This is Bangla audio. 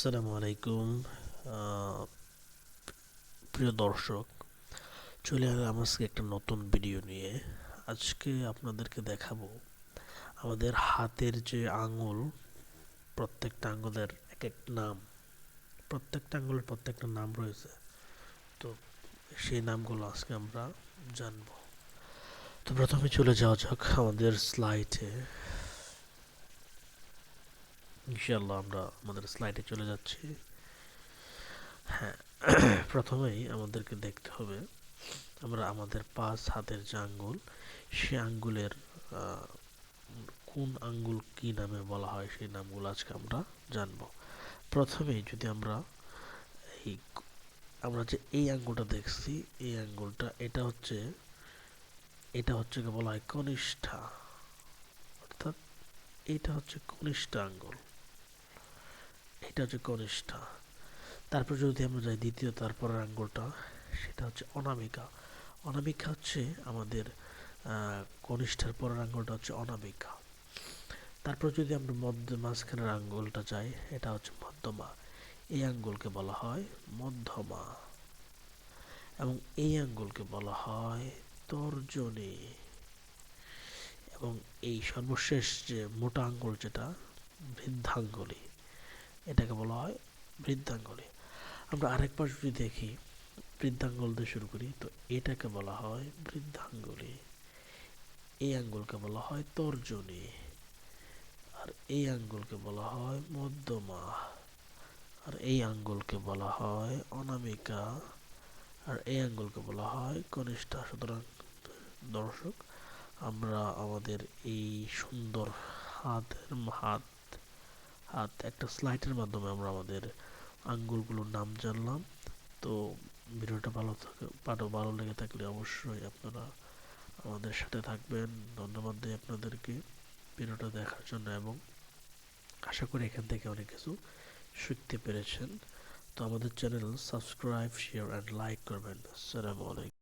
আসসালামু আলাইকুম প্রিয় দর্শক, চলে এলাম আজকে একটা নতুন ভিডিও নিয়ে। আজকে আপনাদেরকে দেখাবো আমাদের হাতের যে আঙুল, প্রত্যেকটা আঙুলের এক এক নাম, প্রত্যেকটা আঙুলের প্রত্যেকটা নাম রয়েছে। তো সেই নামগুলো আজকে আমরা জানব। তো প্রথমে চলে যাওয়া যাক আমাদের স্লাইডে ইনশাল্লাহ আমরা আমাদের স্লাইডে চলে যাচ্ছি। হ্যাঁ প্রথমেই আমাদেরকে দেখতে হবে, আমরা আমাদের পাঁচ হাতের যে আঙ্গুল, সে আঙ্গুলের কোন আঙ্গুল কি নামে বলা হয়, সেই নামগুলো আজকে আমরা জানব। প্রথমেই যদি আমরা এই আমরা যে এই আঙ্গুলটা দেখছি, এই আঙ্গুলটা, এটা হচ্ছে এটা হচ্ছে বলা হয় কনিষ্ঠা, অর্থাৎ এটা হচ্ছে কনিষ্ঠা আঙ্গুল। এটা হচ্ছে কনিষ্ঠা। তারপর যদি আমরা যাই দ্বিতীয়, তারপরের আঙ্গুলটা, সেটা হচ্ছে অনামিকা। অনামিকা হচ্ছে আমাদের কনিষ্ঠার পরের আঙ্গুলটা হচ্ছে অনামিকা। তারপর যদি আমরা মধ্য, মাঝখানের আঙ্গুলটা যাই, এটা হচ্ছে মধ্যমা। এই আঙ্গুলকে বলা হয় মধ্যমা। এবং এই আঙ্গুলকে বলা হয় তর্জনী। এবং এই সর্বশেষ যে মোটা আঙ্গুল যেটা, বৃদ্ধাঙ্গুলি। এটাকে বলা হয় বৃদ্ধাঙ্গুলি আমরা আরেকবার যদি দেখি বৃদ্ধাঙ্গুল দিয়ে শুরু করি, তো এটাকে বলা হয় বৃদ্ধাঙ্গুলি এই আঙ্গুলকে বলা হয় তর্জনী। আর এই আঙ্গুলকে বলা হয় মধ্যমা। আর এই আঙ্গুলকে বলা হয় অনামিকা। আর এই আঙ্গুলকে বলা হয় কনিষ্ঠা। সুতরাং, দর্শক, আমরা আমাদের এই সুন্দর হাতের হাত হাত একটা স্লাইডের মাধ্যমে আমরা আমাদের আঙ্গুলগুলোর নাম জানলাম। তো ভিডিওটা ভালো থাকে ভালো ভালো লেগে থাকলে অবশ্যই আপনারা আমাদের সাথে থাকবেন। ধন্যবাদ দিই আপনাদেরকে ভিডিওটা দেখার জন্য এবং আশা করি এখান থেকে অনেক কিছু শিখতে পেরেছেন। তো আমাদের channel subscribe share and like করবেন। আসসালামু আলাইকুম।